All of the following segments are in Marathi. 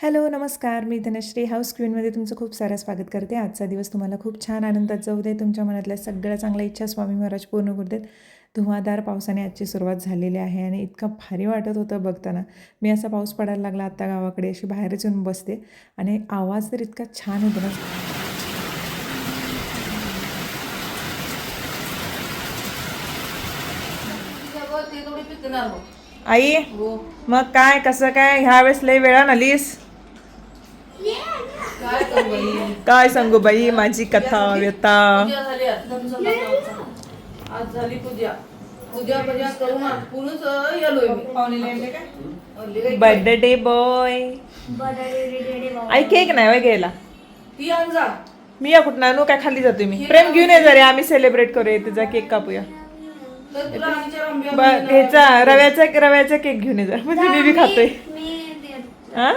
हॅलो नमस्कार. मी धनश्री हाऊस क्वीनमध्ये तुमचं खूप सारं स्वागत करते. आजचा दिवस तुम्हाला खूप छान आनंदात जाऊ दे. तुमच्या मनातल्या सगळ्या चांगल्या इच्छा स्वामी महाराज पूर्ण करू देत. धुवाधार पावसाने आजची सुरुवात झालेली आहे आणि इतकं भारी वाटत होतं बघताना. मी असा पाऊस पडायला लागला आत्ता गावाकडे अशी बाहेरच येऊन बसते आणि आवाज तर इतका छान होतो ना. आई हो. मग काय कसं काय? ह्या वेळेस लय वेळा नालीस काय सांगू बाई माझी कथा व्यथा. पूजा झाली आज. आज झाली पूजा. पूजा पूजा करून मी. काय? बर्थडे बॉय आई केक नाही वय घ्यायला. ती आण जा. मी या कुठं आणू? काय खाली जातोय मी? प्रेम घेऊन ये जरा आम्ही सेलिब्रेट करूया तिचा केक कापूया. तर तुला आमच्या रंब्या ब- ह्याचा रव्याचा रव्याचा केक घेऊन ये जरा. म्हणजे मी बी खातोय. हा?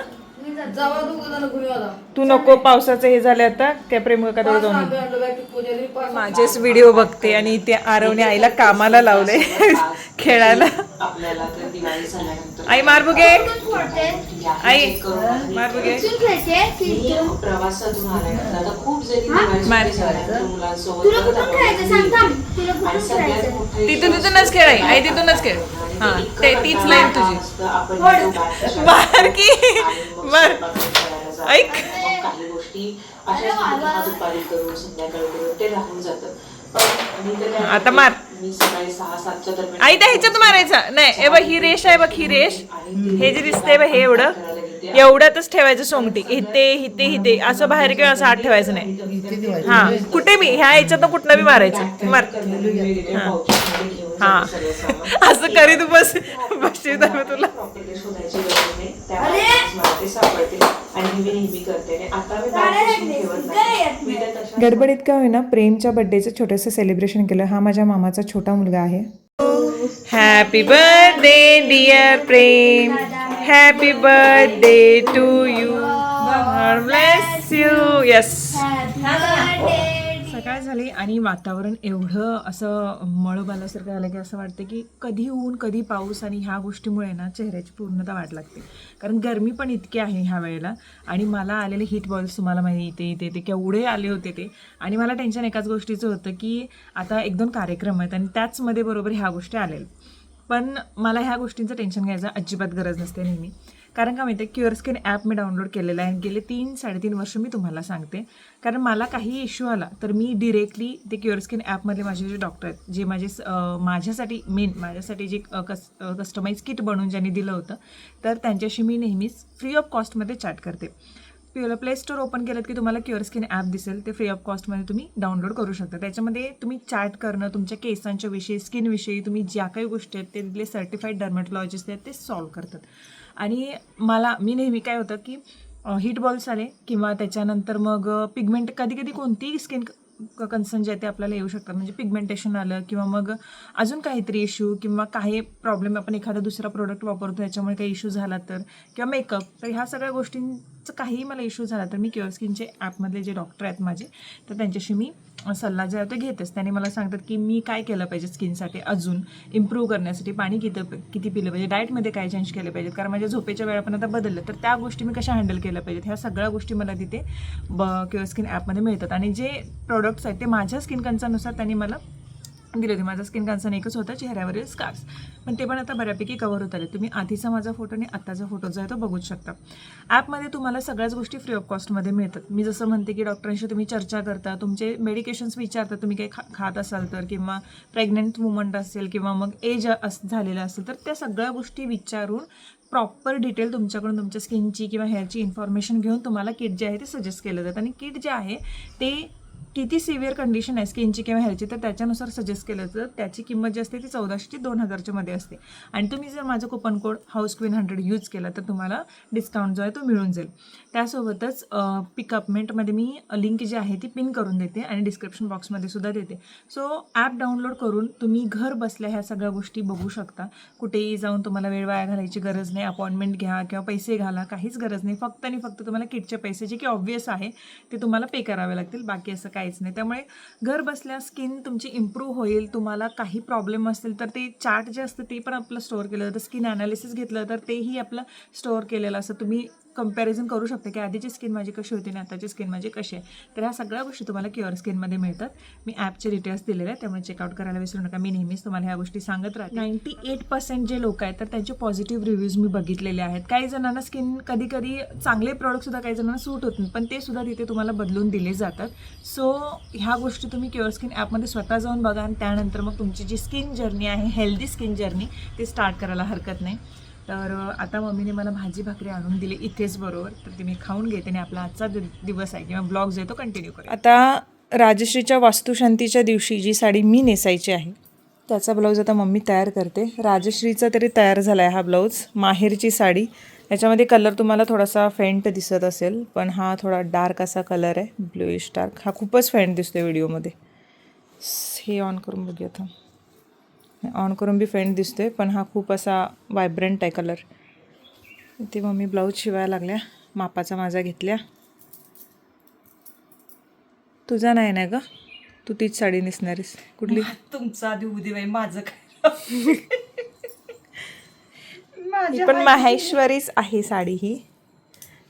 जावा दोघं जण. तू नको पावसाचं हे झालं आता काय प्रेम का पाच आंबे आणलं बाई, ती पूजा दिली, पाच माझेच व्हिडिओ बघते आणि ते आरवने आईला कामाला लावले खेळायला. आपल्याला तर दिवाळी झाल्यानंतर आई मारबुगे. आई मारबुगे. मी प्रवासातून आल्यानंतर आता खूप जरी दिवाळी मार. सुट्टी झाल्यानंतर मुलांसोबत तुला परत कुठून आपण खेळायचं? सांग थांब. तुला आणि कुठून सगळ्यात खेळायचं? मोठं तिथून तिथूनच खेळ आई आई तिथूनच खेळ. हा ते तीच लाईन तुझी. आपण येतो बाहेरच्या मार की आणि मग मार स्वयंपाक करायला जातो. ऐक. मग काही गोष्टी अशाच पद्धतीने दुपारी करून संध्याकाळी करून ते राहून जातं. पण मी तर काय आता मार. मी सकाळी सहा सातच्या दरम्यान आई त्या ह्याच्यात मारायचं. नाही हे बघ ही रेष आहे बघ ही रेष. हे जे दिसतंय बघ हे एवढं. एवढ्यातच ठेवायचं सोंगटी. इथे हिते हिते असं बाहेर किंवा असं आत ठेवायचं नाही. हा कुठे मी? ह्या ह्याच्यात कुठनं बी मारायचं. मार. हा. असं करीत बस बसशील तर मी तुला. शोधायची गरज नाही त्यामुळेच मला ते सापडते आणि मी नेहमी करते आणि आता मी बाहेर ठेवत नाही मी तर तशा गडबडीत काय होईना प्रेमच्या बर्थडेचं छोटंसं सेलिब्रेशन केलं. हा माझ्या मामाचा छोटा मुलगा आहे. Happy birthday dear Prem happy birthday to you bless you yes काय झाले आणि वातावरण एवढं असं मळबालासारखं झालं की असं वाटतं की कधी ऊन कधी पाऊस आणि ह्या गोष्टीमुळे ना चेहऱ्याची पूर्णता वाट लागते. कारण गरमी पण इतकी आहे ह्या वेळेला आणि मला आलेले हीट बॉल्स तुम्हाला माहिती इथे ते केवढे आले होते ते. आणि मला टेन्शन एकाच गोष्टीचं होतं की आता एक दोन कार्यक्रम आहेत आणि त्याचमध्ये बरोबर ह्या गोष्टी आलेल्या पण मला ह्या गोष्टींचं टेन्शन घ्यायचं अजिबात गरज नसते नेहमी. कारण का माहिती आहे क्युअर स्किन ॲप मी डाउनलोड केलेलं आहे आणि गेले तीन साडेतीन वर्ष मी तुम्हाला सांगते. कारण मला काही इश्यू आला तर मी डिरेक्टली ते क्युअर स्किन ॲपमधले माझे जे डॉक्टर आहेत जे माझे स- माझ्यासाठी मेन माझ्यासाठी जे कस कस्टमाइज किट बनवून ज्यांनी दिलं होतं तर त्यांच्याशी मी नेहमीच फ्री ऑफ कॉस्टमध्ये चॅट करते. प्युअर प्ले स्टोर ओपन केलं की तुम्हाला क्युअर स्किन ॲप दिसेल ते फ्री ऑफ कॉस्टमध्ये तुम्ही डाउनलोड करू शकता. त्याच्यामध्ये तुम्ही चॅट करणं तुमच्या केसांच्या विषयी स्किनविषयी तुम्ही ज्या काही गोष्टी आहेत ते तिथले सर्टिफाईड डर्मॅटॉलॉजिस्ट आहेत ते सॉल्व करतात. आणि मला मी नेहमी काय होतं की हिट बॉल्स आले किंवा त्याच्यानंतर मग पिगमेंट कधी कधी कोणतीही स्किन कन्सर्न जे आहे ते आपल्याला येऊ शकतात. म्हणजे पिगमेंटेशन आलं किंवा मग अजून काहीतरी इश्यू किंवा काही प्रॉब्लेम आपण एखादा दुसरा प्रोडक्ट वापरतो याच्यामुळे काही इश्यू झाला तर किंवा मेकअप तर ह्या सगळ्या गोष्टींचं काहीही मला इश्यू झाला तर मी क्युअर स्किनचे ॲपमधले जे डॉक्टर आहेत माझे तर त्यांच्याशी मी सल्ला जे आहे ते घेतेच त्यांनी मला सांगतात की मी काय केलं पाहिजे स्किनसाठी अजून? इम्प्रूव्ह करण्यासाठी पाणी किती किती पिलं पाहिजे? डाएटमध्ये काय चेंज केलं पाहिजेत कारण माझ्या झोपेच्या वेळा पण आता बदललं. तर त्या गोष्टी मी कशा हँडल केल्या पाहिजेत? ह्या सगळ्या गोष्टी मला तिथे ब किंवा स्किन ॲपमध्ये मिळतात. आणि जे प्रोडक्ट्स आहेत ते माझ्या स्किन कन्सर्नुसार त्यांनी मला दिले होते माझा स्किन कन्सर्न एकच होता चेहऱ्यावरील स्कार्स पण ते पण आता बऱ्यापैकी कवर होत आले. तुम्ही आधीचा माझा फोटो आणि आत्ताचा फोटो जो आहे तो बघूच शकता. ॲपमध्ये तुम्हाला सगळ्याच गोष्टी फ्री ऑफ कॉस्टमध्ये मिळतात. मी जसं म्हणते की डॉक्टरांशी तुम्ही चर्चा करता तुमचे मेडिकेशन्स विचारता तुम्ही काही खा खात असाल तर किंवा प्रेग्नंट वुमन असेल किंवा मग एज अस झालेलं असेल तर त्या सगळ्या गोष्टी विचारून प्रॉपर डिटेल तुमच्याकडून तुमच्या स्किनची किंवा हेअरची इन्फॉर्मेशन घेऊन तुम्हाला किट जे आहे ते सजेस्ट केलं जातं आणि किट जे आहे ते किती सिव्हिअर कंडिशन आहे स्किनची किंवा हेअरची तर त्याच्यानुसार सजेस्ट केलं तर त्याची किंमत जी असते ती चौदाशे ते दोन हजारच्या मध्ये असते. आणि तुम्ही जर माझं coupon code house queen hundred use केला तर तुम्हाला डिस्काउंट जो आहे तो मिळून जाईल. त्यासोबतच पिकअपमेंटमध्ये मी लिंक जी आहे ती पिन करून देते आणि डिस्क्रिप्शन बॉक्समध्ये सुद्धा देते. सो ॲप डाउनलोड करून तुम्ही घर बसल्या ह्या सगळ्या गोष्टी बघू शकता. कुठेही जाऊन तुम्हाला वेळ वाया घालायची गरज नाही अपॉइंटमेंट घ्या किंवा पैसे घाला काहीच गरज नाही. फक्त आणि फक्त तुम्हाला किटचे पैसे जे की ऑब्वियस आहे ते तुम्हाला पे करावे लागतील. बाकी असं काय काहीच नाही. त्यामुळे घर बसल्या स्किन तुमची इम्प्रूव्ह होईल तुम्हाला काही प्रॉब्लेम असतील तर ते चार्ट जे असतं ते पण आपलं स्टोअर केलं जातं. स्किन ॲनालिसिस घेतलं तर तेही आपलं स्टोअर केलेलं असं तुम्ही कंपॅरिझन करू शकते की आधीची स्किन माझी कशी होती आणि आताची स्किन माझी कशी आहे. तर ह्या सगळ्या गोष्टी तुम्हाला क्युअर स्किनमध्ये मिळतात. मी ॲपचे डिटेल्स दिलेले आहेत त्यामुळे चेकआउट करायला विसरू नका. मी नेहमीच तुम्हाला ह्या गोष्टी सांगत राहते. नाईंटी एट पर्सेंट जे लोक आहेत तर त्यांचे पॉझिटिव्ह रिव्ह्यूज मी बघितलेले आहेत. काही जणांना स्किन कधी कधी चांगले प्रॉडक्टसुद्धा काही जणांना सूट होत नाही पण ते सुद्धा तिथे तुम्हाला बदलून दिले जातात. सो ह्या गोष्टी तुम्ही क्युअर स्किन ॲपमध्ये स्वतः जाऊन बघा आणि त्यानंतर मग तुमची जी स्किन जर्नी आहे हेल्दी स्किन जर्नी ती स्टार्ट करायला हरकत नाही. तर आता मम्मीने मला भाजी भाकरी आणून दिली. इथेच बरोबर. तर ती मी खाऊन घेते आणि आपला आजचा दिवस आहे किंवा ब्लॉग जो आहे तो कंटिन्यू करेल आता राजश्रीच्या वास्तुशांतीच्या दिवशी जी साडी मी नेसायची आहे त्याचा ब्लाऊज आता मम्मी तयार करते. राजश्रीचा तरी तयार झाला आहे हा ब्लाऊज माहेरची साडी. याच्यामध्ये कलर तुम्हाला थोडासा फेंट दिसत असेल पण हा थोडा डार्क असा कलर आहे ब्लूइश डार्क. हा खूपच फेंट दिसतो आहे व्हिडिओमध्ये. हे ऑन करून बघूया आता. ऑन करून बी फेंट दिसतोय पण हा खूप असा व्हायब्रंट आहे कलर इथे मम्मी ब्लाऊज शिवायला लागल्या मापाचा माझा घेतल्या. तुझा नाही ना ग? तू तीच साडी नेसणारीस. कुठली? तुमचा आधी उदी बाई माझं काय? पण माहेश्वरीच आहे साडी ही.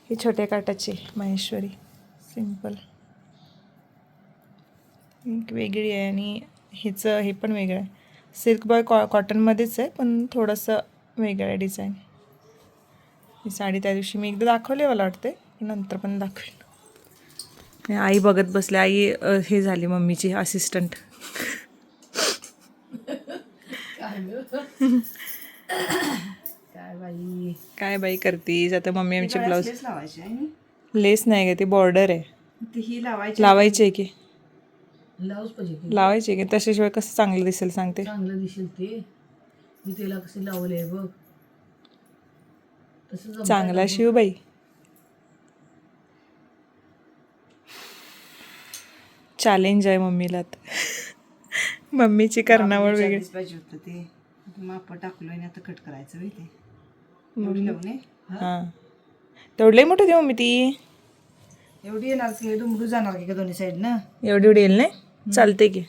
ही छोट्या काटाची माहेश्वरी. सिंपल वेगळी आहे आणि हिचं हे पण वेगळं आहे. सिल्क बॉय कॉ कॉटनमध्येच आहे पण थोडंसं वेगळं आहे डिझाईन. ही साडी त्या दिवशी मी एकदा दाखवली मला वाटते नंतर पण दाखवेल आई बघत बसले आई हे झाली मम्मीची असिस्टंट काय बाई काय बाई करतीस? आता मम्मी आमची ब्लाऊज लेस नाही का ती बॉर्डर आहे. ती ही लावायची लावायची आहे की? ब्लाऊज पाहिजे लावायची आहे की? तशाशिवाय कसं चांगलं दिसेल सांगते. चांगलं दिसेल ते. मी तिला कसे लावले बघ. तसं चांगला शिव बाई. चॅलेंज आहे मम्मीला. मम्मीची करणावळ वेगळी? पाहिजे होतं ते. माप टाकलोय आणि आता कट करायचं होय ते. एवढी लावणे हां? तेवढी मोठी ती मम्मी ती. एवढी येणार की डुमडू जाणार की का दोन्ही साईड ना? एवढी एवढी येईल नाही? चालते की.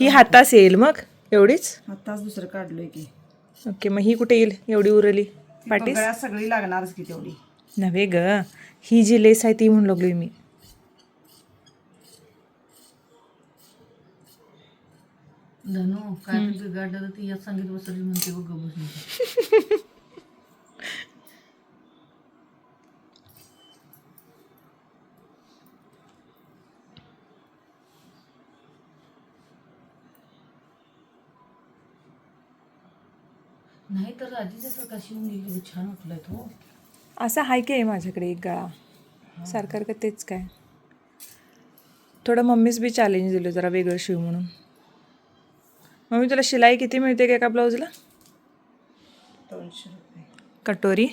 ही हातास येईल मग एवढीच? आताच दुसरं काढलोय की. ओके मग ही कुठे येईल एवढी उरली? पाटीस? पगळ्या सगळी लागणारच की तेवढी. नव्हे ग ही जी लेस आहे ती म्हणून लागलोय मी. धनु काय तू बिघडलं ती यात सांगितलं बसली म्हणते बघ बसून नाही तर राजीच्या सारखा शिवून गेली. छान वाटलाय तो. असं हाय की आहे माझ्याकडे एक गळा. सरकार का तेच काय. थोडं मम्मीच बी चॅलेंज दिलं जरा वेगळं शिव म्हणून. मम्मी तुला शिलाई किती मिळते का एका ब्लाऊजला दोनशे रुपये. कटोरी?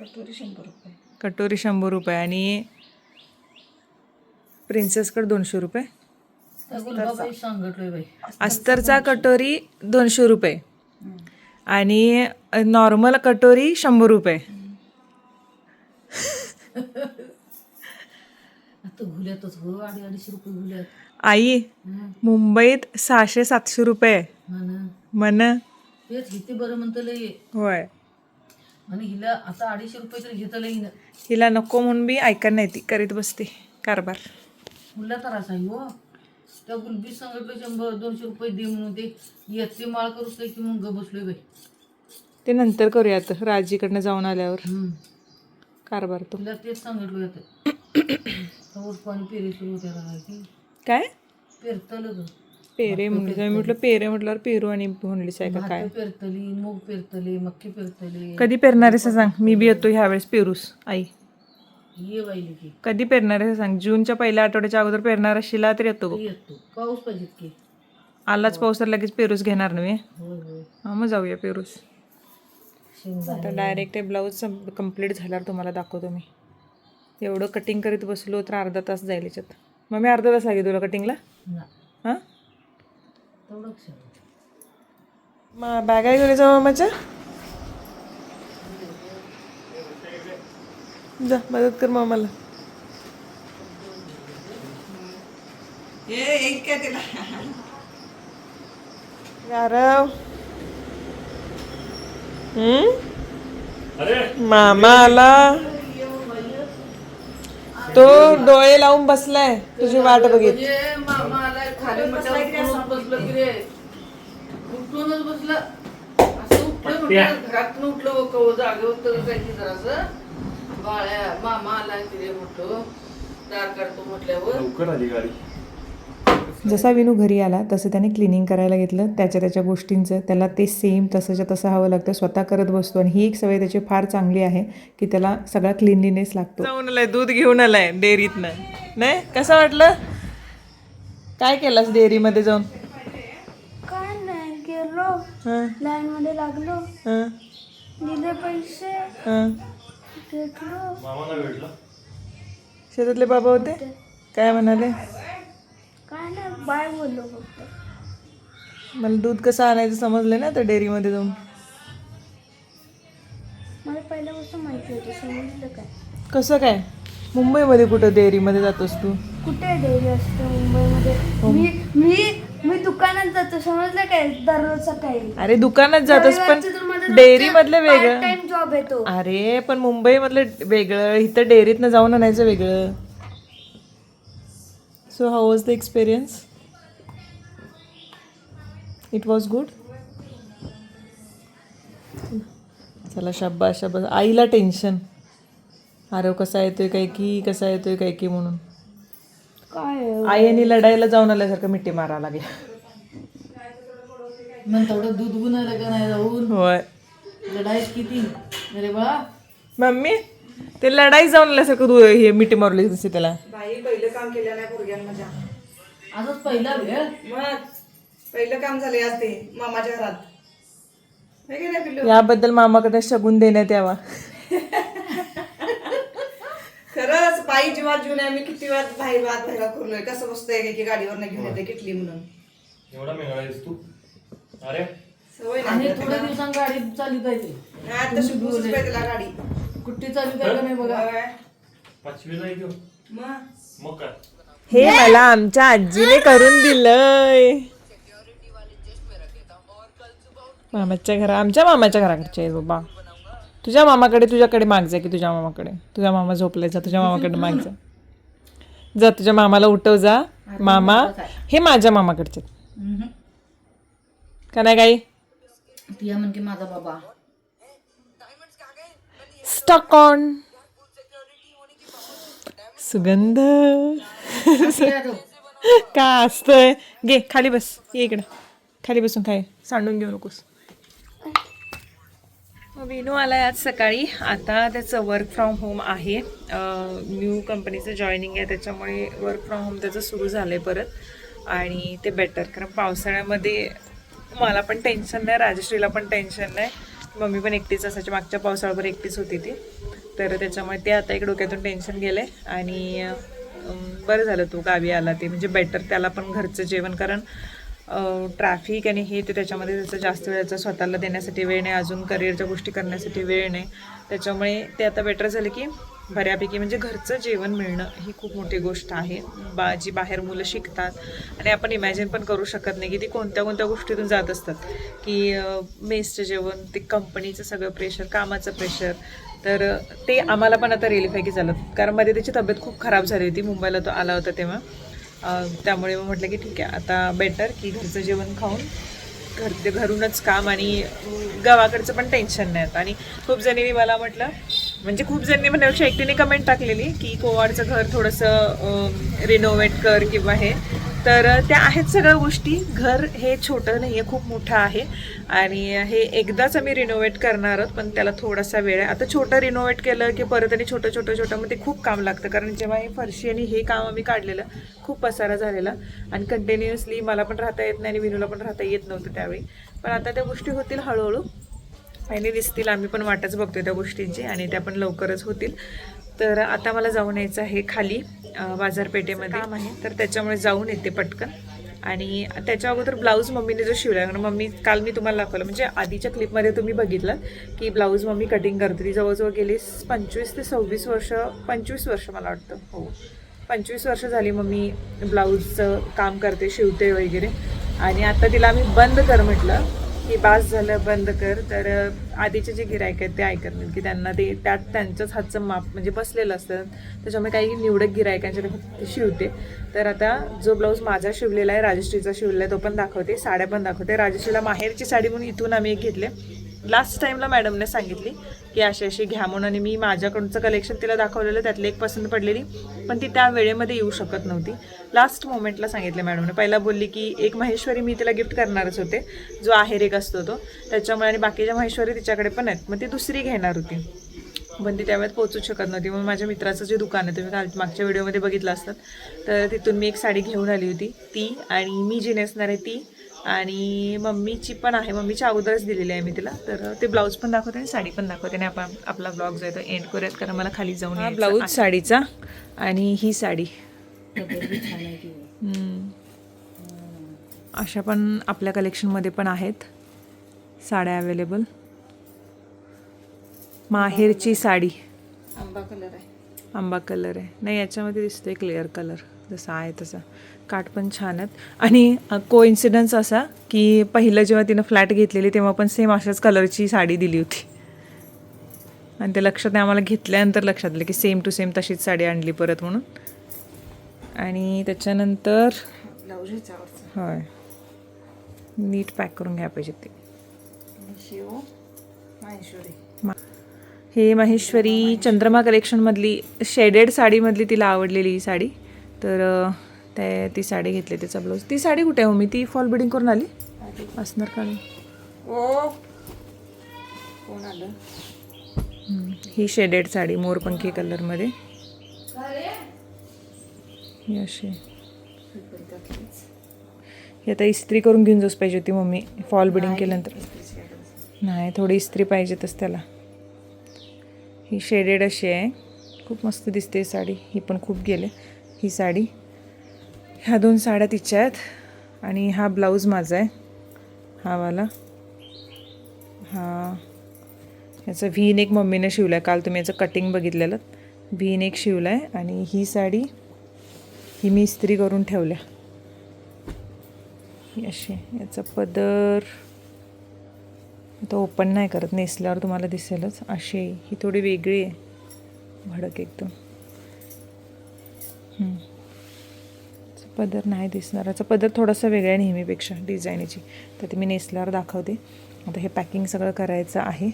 कटोरी शंभर रुपये. कटोरी शंभर रुपये आणि प्रिन्सेसकडे दोनशे रुपये. अस्तरचा कटोरी दोनशे रुपये. आणि नॉर्मल कटोरी शंभर रुपये. हो आई मुंबईत सहाशे सातशे रुपये. मन बरं म्हणतं होय. आणि हिला आता अडीचशे रुपये तर हिला नको म्हणून बी ऐका नाही ती करीत बसते कारभार. मुला तर असा हो. त्या गुलबी सांगितलं शंभर दोनशे रुपये दे म्हणून ते येते माळ करूच काय की मग ग बसलोय बाई. ते नंतर करूयात राजीकडनं जाऊन आल्यावर. कारभार तो. तिला तेच सांगितलं तवर पाणी पेरे सुरू होते की काय? पेरतलं ग. पेरे म्हटलं मी म्हटलं पेरे म्हटल्यावर पेरू आणि म्हणलीच आहे का काय? भात पेरतली मूग पेरतले मक्की पेरतले. कधी पेरणार आहेस सांग? मी बी येतो ह्यावेळेस पेरूस आई. ये बाईले की कधी पेरणार आहे सांग? जूनच्या पहिल्या आठवड्याच्या अगोदर पेरणार असशीला तर येतो बघ. येतो. पाऊस पाहिजेत की. आलाच पाऊस तर लगेच पेरूस घेणार नव्हे होय होय. हा मग जाऊया पेरूस. शेंगदाणे. आता डायरेक्ट ते ब्लाऊज कंप्लीट झाल्यावर तुम्हाला दाखवतो मी. एवढं कटिंग करीत बसलो तर अर्धा तास जाईल याच्यात. मग मी अर्धा तास लागेल तुला कटिंगला ना. हां? तेवढं बॅग आहे घरी जाऊ माझ्या जा मदत कर मग मला गारव हम्म? मामा आला तो डोळे लावून बसलाय तुझी वाट बघित. म्हणजे उठूनच बसलं असं उठलं घरातून उठलं जरासं. बाळ्या मामा आलाय की रे म्हटलं दार काढतो म्हटल्यावर लवकर आली गाडी. जसा विनू घरी आला तसं त्याने क्लिनिंग करायला घेतलं. त्याच्या त्याच्या गोष्टींचं त्याला ते सेम तसंच्या तसं हवं लागतं. स्वतः करत बसतो आणि ही एक सवय त्याची फार चांगली आहे की त्याला सगळा क्लिनलीनेस लागतो. जाऊन आलाय दूध घेऊन आलाय डेअरीतनं. नाही? कसं वाटलं? काय केलंस डेअरीमध्ये जाऊन? काय नाही गेलो. हां. लाईन मध्ये लागलो. हां. दिले पैसे. हां. मामाला भेटला. शेतातले बाबा होते? काय म्हणाले? काय नाही बाय बोललो फक्त. मला दूध कसं आणायचं समजलं ना तर डेअरीमध्ये जाऊन. मला पहिल्यापासून माहिती होतं समजलं काय? कसं काय? मुंबईमध्ये कुठं डेअरीमध्ये जातोस तू? कुठे डेअरी असते मुंबईमध्ये? मी मी मी दुकानात जातो समजलं काय? दररोज सकाळी. अरे दुकानात जातोस रविवारचं तर पण माझं डेअरी मधलं वेगळं. टाइम जॉब येतो. अरे पण मुंबई मधलं वेगळं इथं डेअरीतनं जाऊन आणायचं वेगळं. So how was the experience it was good चला शब्बा शब्बा आईला टेन्शन आरव कसा येतोय काय की कसा येतोय काय की म्हणून. काय आईने लढायला जाऊन आल्यासारखं मिठी मारा लागल्या मग तेवढं दूध गुणायला का नाही जाऊन? होय. लढाई किती? अरे बाळा. मम्मी ते लढाई जाऊन आल्यासारखं तू हे मिठी मारली दिसते त्याला. बाई पहिलं काम केलं नाही आजच पहिला वेळ मग पहिलं काम झाले आज ते मामाच्या घरात. की नाही पिल्लू? याबद्दल मामाकडे शगून देण्यात यावा. बाई जीवात जीवन आहे मी किती वेळा बाहेर वाद बाहेर करूनय कसं बसतंय की गाडीवर घेऊन येते किटली म्हणून. एवढा मेळायस तू. अरे. सवय आणि नाही थोड्या दिवसांनी गाडी चालू हा, तशी बुजच पाहिजे तिला गाडी. कुठे चालू काय का नाही बघा? होय. पाचवीला आहे तो. मग? मग काय? हे मला आमच्या आजीने करून दिलंय. मामाच्या घरा आमच्या मामाच्या घराकडचे आहे बाबा. तुझ्या मामाकडे तुझ्याकडे माग जा की तुझ्या मामाकडे. तुझ्या मामा झोपलाय जा तुझ्या मामाकडे माग जा. जा तुझ्या मामाला उठव जा. मामा हे माझ्या मामाकडचे. का नाही काही ती म्हणते माझा बाबा. स्टॉक ऑन सुगंध. का असतंय? घे खाली बस. ये इकडं. खाली बसून काय सांडून घेऊ नकोस. विनू आलाय आज सकाळी. आता त्याचं वर्क फ्रॉम होम आहे. न्यू कंपनीचं जॉईनिंग आहे त्याच्यामुळे वर्क फ्रॉम होम त्याचं सुरू झालं आहे परत. आणि ते बेटर कारण पावसाळ्यामध्ये मला पण टेन्शन नाही राजश्रीला पण टेन्शन नाही. मम्मी पण एकटीच असायची मागच्या पावसाळ्यावर एकटीच होती ती. तर त्याच्यामुळे ते आता एक डोक्यातून टेन्शन गेलं आहे आणि बरं झालं तू गावी आला ते म्हणजे बेटर त्याला पण घरचं जेवण कारण ट्रॅफिक आणि हे ते त्याच्यामध्ये त्याचा जास्त वेळाचा स्वतःला देण्यासाठी वेळ नाही अजून करिअरच्या गोष्टी करण्यासाठी वेळ नाही. त्याच्यामुळे ते आता बेटर झालं की बऱ्यापैकी म्हणजे घरचं जेवण मिळणं ही खूप मोठी गोष्ट आहे. बा जी बाहेर मुलं शिकतात आणि आपण इमॅजिन पण करू शकत नाही की ती कोणत्या कोणत्या गोष्टीतून जात असतात. की मेसचं जेवण ते कंपनीचं सगळं प्रेशर कामाचं प्रेशर तर ते आम्हाला पण आता रिलीफ की झालं. कारण मध्ये त्याची तब्येत खूप खराब झाली होती. मुंबईला तो आला होता तेव्हा. त्यामुळे मग म्हटलं की ठीक आहे आता बेटर की घरचं जेवण खाऊन घर घरूनच काम आणि गावाकडचं पण टेन्शन नाही आता. आणि खूप जणींनी मला म्हटलं म्हणजे खूप जणांनी म्हणण्यापेक्षा एकटीने कमेंट टाकलेली की कोवाडचं घर थोडंसं रिनोव्हेट कर किंवा हे. तर त्या आहेत सगळ्या गोष्टी. घर हे छोटं नाही आहे खूप मोठं आहे. आणि हे एकदाच आम्ही रिनोव्हेट करणार आहोत पण त्याला थोडासा वेळ आहे. आता छोटं रिनोव्हेट केलं की परत आणि छोटं छोटं छोटं मग ते खूप काम लागतं. कारण जेव्हा हे फरशी आणि हे काम आम्ही काढलेलं खूप पसारा झालेला. आणि कंटिन्युअसली मला पण राहता येत नाही आणि विनूला पण राहता येत नव्हतं त्यावेळी. पण आता त्या गोष्टी होतील हळूहळू. आणि दिसतील आम्ही पण वाटच बघतोय त्या गोष्टींची आणि त्या पण लवकरच होतील. तर आता मला जाऊन यायचं आहे खाली बाजारपेठेमध्ये. काम आहे. तर त्याच्यामुळे जाऊन येते पटकन. आणि त्याच्या अगोदर ब्लाऊज मम्मीने जो शिवला कारण मम्मी काल मी तुम्हाला दाखवलं म्हणजे आधीच्या क्लिपमध्ये तुम्ही बघितलं की ब्लाऊज मम्मी कटिंग करते. ती जवळजवळ गेली पंचवीस ते सव्वीस वर्ष पंचवीस वर्ष मला वाटतं. हो. पंचवीस वर्ष झाली मम्मी ब्लाऊजचं काम करते शिवते वगैरे. आणि आता तिला आम्ही बंद कर म्हटलं. की बास झालं बंद कर. तर आधीचे जे गिरायक आहेत ते ऐकत नाहीत की त्यांना ते त्यात त्यांच्याच हातचं माप म्हणजे बसलेलं असतं. त्याच्यामुळे काही निवडक गिरायकांच्या ते शिवते तर आता जो ब्लाऊज माझा शिवलेला आहे राजश्रीचा शिवलेला आहे तो पण दाखवते साड्या पण दाखवते. राजश्रीला माहेरची साडी म्हणून इथून आम्ही एक घेतले. लास्ट टाईमला मॅडमने सांगितली की अशी अशी घ्या म्हणून आणि मी माझ्याकडचं कलेक्शन तिला दाखवलेलं त्यातली एक पसंत पडलेली पण ती त्या वेळेमध्ये येऊ शकत नव्हती. लास्ट मोमेंटला सांगितले मॅडमने पहिला बोलली की एक महेश्वरी मी तिला गिफ्ट करणारच होते जो आहेर एक असतो तो. त्याच्यामुळे आणि बाकीच्या महेश्वरी तिच्याकडे पण आहेत मग ती दुसरी घेणार होती. पण ती त्यावेळेत पोहोचूच शकत नव्हती. मग माझ्या मित्राचं जे दुकान आहे तुम्ही काल मागच्या व्हिडिओमध्ये बघितलं असतात तर तिथून मी एक साडी घेऊन आली होती. ती आणि मी जी नेसणार आहे ती आणि मम्मीची पण आहे. मम्मीच्या अगोदरच दिलेली आहे मी तिला. तर ते ब्लाऊज पण दाखवते आणि साडी पण दाखवते आणि आपण आपला ब्लॉग जो आहे तो एंड करूयात. कारण मला खाली जाऊन हा ब्लाऊज साडीचा आणि ही साडी. अशा पण आपल्या कलेक्शनमध्ये पण आहेत साड्या अवेलेबल माहेरची साडी. आंबा कलर आहे. आंबा कलर आहे. नाही याच्यामध्ये दिसतोय क्लिअर कलर जसा आहे तसा. काठ पण छान आहेत. आणि को इन्सिडन्स असा की पहिलं जेव्हा तिनं फ्लॅट घेतलेली तेव्हा पण सेम अशाच कलरची साडी दिली होती. आणि ते लक्षात नाही आम्हाला घेतल्यानंतर लक्षात आलं की सेम टू सेम तशीच साडी आणली परत म्हणून. आणि त्याच्यानंतर होय. नीट पॅक करून घ्या पाहिजे ते. हे महेश्वरी चंद्रमा कलेक्शनमधली शेडेड साडीमधली तिला आवडलेली ही साडी. तर ते ती साडी घेतली तिचा ब्लाऊज. ती साडी कुठे आहे हो? मी ती फॉल बिडिंग करून आली? असणार का ही शेडेड साडी मोरपंखी कलरमध्ये ही अशी. ही आता इस्त्री करून घेऊन जाऊच पाहिजे होती मम्मी फॉल बिडिंग केल्यानंतर. नाही थोडी इस्त्री पाहिजेतच त्याला. ही शेडेड अशी आहे. खूप मस्त दिसते साडी ही पण खूप गेले. ही साडी. ह्या दोन साड्या तिच्या आहेत आणि हा ब्लाऊज माझा आहे. हा वाला. हा. याचं व्ही नेक मम्मीने शिवला आहे काल तुम्ही याचं कटिंग बघितलेलं. व्ही नेक शिवला आहे आणि ही साडी ही मी इस्त्री करून ठेवल्या. अशी. याचा पदर. आता ओपन नाही करत. नेसल्यावर तुम्हाला दिसेलच. अशी. आहे. ही थोडी वेगळी आहे. भडक एकदम. पदर नाही दिसणार. याचा पदर थोडासा वेगळा आहे नेहमीपेक्षा डिझाईनची. तर ते मी नेसल्यावर दाखवते. आता हे पॅकिंग सगळं करायचं आहे.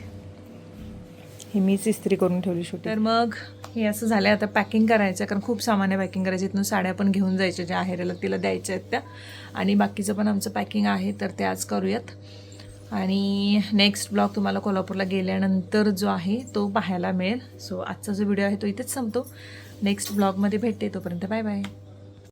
हे मीच इस्त्री करून ठेवली शेवटी तर मग हे असं झालं आता पॅकिंग करायचं कारण खूप सामान्य पॅकिंग करायचं. इथून साड्या पण घेऊन जायच्या ज्या आहेराला तिला द्यायच्या आहेत त्या. आणि बाकीचं पण आमचं पॅकिंग आहे. तर ते आज करूयात. आणि नेक्स्ट ब्लॉग तुम्हाला कोल्हापूरला गेल्यानंतर जो आहे तो पाहायला मिळेल. सो आजचा जो व्हिडिओ आहे तो इथेच संपतो. नेक्स्ट ब्लॉगमध्ये भेटते तोपर्यंत बाय बाय.